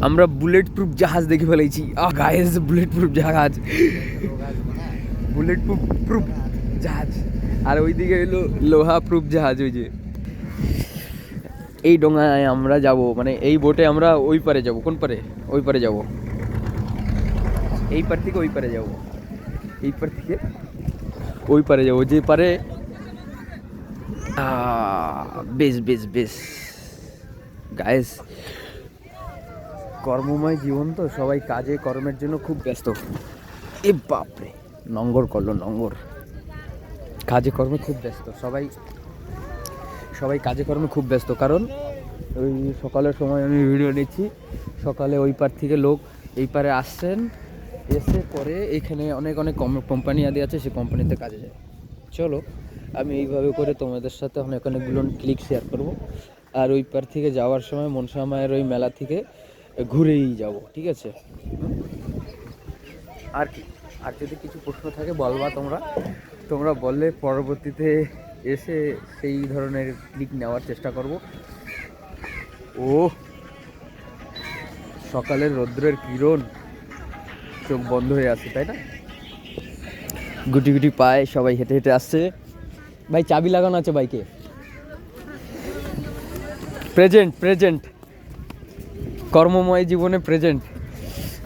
আমরা bullet proof জাহাজ দেখে ফেলেছি। আহ গায়েস বুলেট প্রুফ জাহাজ। বুলেট প্রুফ প্রুফ জাহাজ। আর ওইদিকে এলো লোহা প্রুফ জাহাজ ওই যে। এই ডোঙায় আমরা যাব মানে এই বোটে আমরা ওই পারে যাব। কোন পারে? ওই পারে যাব। এই পার থেকে ওই পারে যাব। এই পার থেকে ওই পারে যাব। যে পারে আহ, বেশ বেশ বেশ। গায়েস কর্মময় জীবন তো সবাই কাজে, কর্মের জন্য খুব ব্যস্ত। এ বাপরে নঙ্গর করল নঙ্গর কাজে, কর্মে খুব ব্যস্ত। সবাই সবাই কাজে, কর্মে খুব ব্যস্ত। কারণ ওই সকালের সময় আমি ভিডিও নিচ্ছি। সকালে ওই পার থেকে লোক এই পারে আসছেন, এসে পরে এখানে অনেক অনেক কোম্পানি আদি আছে সেই কোম্পানিতে কাজে যায়। চলো, আমি এইভাবে করে তোমাদের সাথে অনেক, অনেকগুলো ক্লিক শেয়ার করব। আর ওই পার থেকে যাওয়ার সময় মনসা মায়ের ওই মেলা থেকে ঘুরেই যাব ঠিক আছে? আর কি আর যদি কিছু প্রশ্ন থাকে বলবা তোমরা। তোমরা বললে পরবর্তীতে এসে সেই ধরনের ক্লিক নেওয়ার চেষ্টা করব। ও সকালের রৌদ্রের কিরণ চোখ বন্ধ হয়ে আছে তাই না? গুটি গুটি পায়ে সবাই হেঁটে হেঁটে আসছে। ভাই চাবি লাগানো আছে বাইকে? প্রেজেন্ট প্রেজেন্ট কর্মময় জীবনে প্রেজেন্ট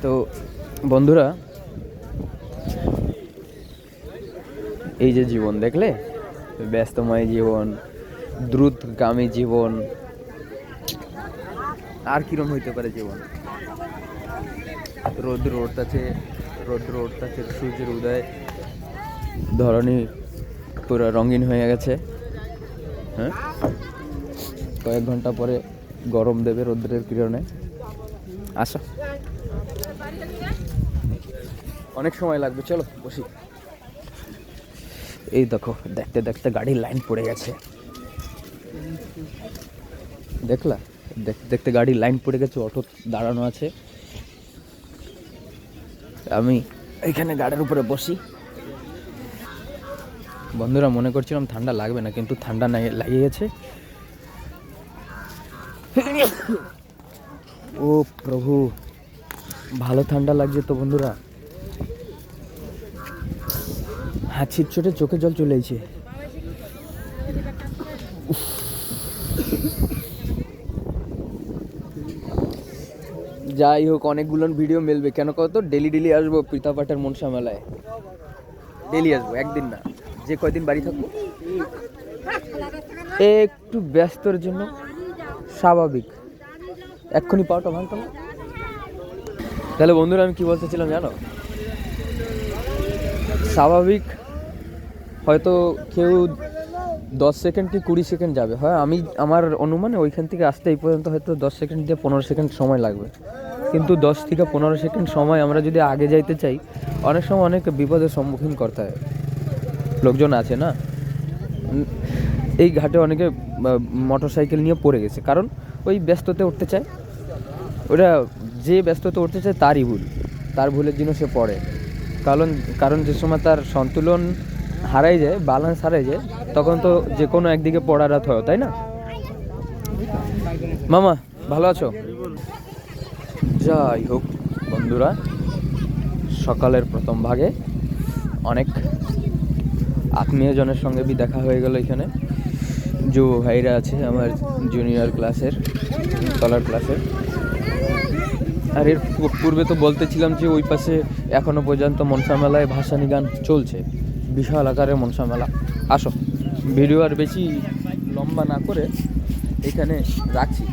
তো বন্ধুরা, এই যে জীবন দেখলে? ব্যস্তময় জীবন, দ্রুতগামী জীবন, আর কিরম হইতে পারে জীবন? রোদ্র ওঠতাছে রোদ্র ওঠতাছে সূর্যের উদয়। ধরনী পুরো রঙিন হয়ে গেছে। হ্যাঁ? কয়েক ঘণ্টা পরে গরম দেবে রোদ্রের কিরণে। আসো। অনেক সময় লাগবে, চলো, বসি। এই দেখো, দেখতে দেখতে গাড়ির লাইন পড়ে গেছে। দেখলা? দেখতে দেখতে গাড়ির লাইন পড়ে গেছে, অটো দাঁড়ানো আছে। আমি এখানে গাড়ির উপরে বসি। বন্ধুরা, মনে করছিলাম ঠান্ডা লাগবে না, কিন্তু ঠান্ডা নাই লাগিয়ে গেছে ও প্রভু, ভালো ঠান্ডা লাগছে তো বন্ধুরা। হাঁচির চোটে চোখে জল চলে এসেছে। যাই হোক, অনেকগুলো ভিডিও মেলবে। কেন কত ডেলি ডেলি আসব পিতা পিতাপাটের মনসা মেলায়। ডেলি আসব, একদিন না। যে কয়দিন বাড়ি থাকব? একটু ব্যস্তর জন্য। স্বাভাবিক। এক্ষুনি পাওয়াটা ভাঙতো না। তাহলে বন্ধুরা, আমি কি বলতেছিলাম জানো? স্বাভাবিক, হয়তো কেউ দশ সেকেন্ড কি কুড়ি সেকেন্ড যাবে। হয় আমি, আমার অনুমানে ওইখান থেকে আসতে এই পর্যন্ত হয়তো দশ সেকেন্ড দিয়ে পনেরো সেকেন্ড সময় লাগবে। কিন্তু দশ থেকে পনেরো সেকেন্ড সময় আমরা যদি আগে যাইতে চাই, অনেক সময় অনেক বিপদের সম্মুখীন করতে হয়। লোকজন আছে না? এই ঘাটে অনেকে মোটর সাইকেল নিয়ে পড়ে গেছে। কারণ ওই ব্যস্ততে উঠতে চায়। ওটা যে ব্যস্ততে উঠতে চায়, তারই ভুল। তার ভুলের জন্য সে পড়ে। কারণ কারণ যে সময় তার সন্তুলন হারাই যায় ব্যালেন্স হারাই যায়, তখন তো যে কোনো একদিকে পড়ার হাত হয়, তাই না? মামা, ভালো আছো? যাই হোক, বন্ধুরা, সকালের প্রথম ভাগে অনেক আত্মীয়জনের সঙ্গে বি দেখা হয়ে গেল এখানে। যুব ভাইরা আছে আমার জুনিয়র ক্লাসের তলার ক্লাসের আর এর পূর্বে তো বলতেছিলাম যে ওই পাশে এখনও পর্যন্ত মনসা মেলায় ভাসানি গান চলছে। বিশাল আকারে মনসা মেলা আসো, ভিডিও আর বেশি লম্বা না করে এখানে রাখছি।